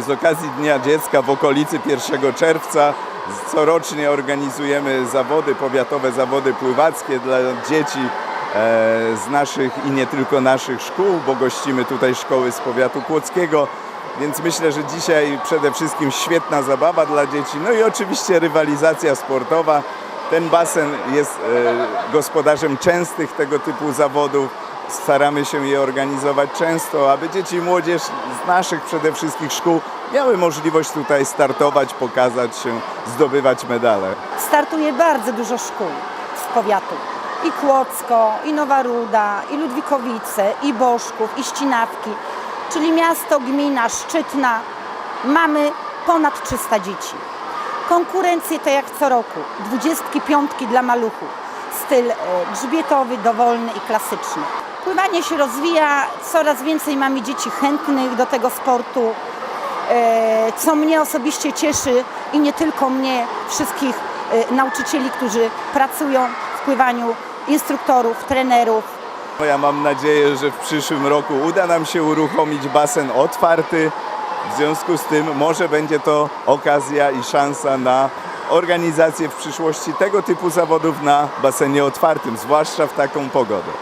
Z okazji Dnia Dziecka w okolicy 1 czerwca corocznie organizujemy zawody, powiatowe zawody pływackie dla dzieci z naszych i nie tylko naszych szkół, bo gościmy tutaj szkoły z powiatu kłodzkiego. Więc myślę, że dzisiaj przede wszystkim świetna zabawa dla dzieci, no i oczywiście rywalizacja sportowa. Ten basen jest e, gospodarzem częstych tego typu zawodów. Staramy się je organizować często, aby dzieci i młodzież z naszych przede wszystkim szkół miały możliwość tutaj startować, pokazać się, zdobywać medale. startuje bardzo dużo szkół z powiatu. I Kłodzko, i Nowa Ruda, i Ludwikowice, i Boszków, i Ścinawki, czyli miasto, gmina, Szczytna. Mamy ponad 300 dzieci. Konkurencje to jak co roku, dwudziestki, piątki dla maluchów. Styl e, grzbietowy, dowolny i klasyczny. Pływanie się rozwija, coraz więcej mamy dzieci chętnych do tego sportu e, co mnie osobiście cieszy i nie tylko mnie, wszystkich e, nauczycieli, którzy pracują w pływaniu, instruktorów, trenerów. No Ja mam nadzieję, że w przyszłym roku uda nam się uruchomić basen otwarty. W związku z tym może będzie to okazja i szansa na organizację w przyszłości tego typu zawodów na basenie otwartym, zwłaszcza w taką pogodę.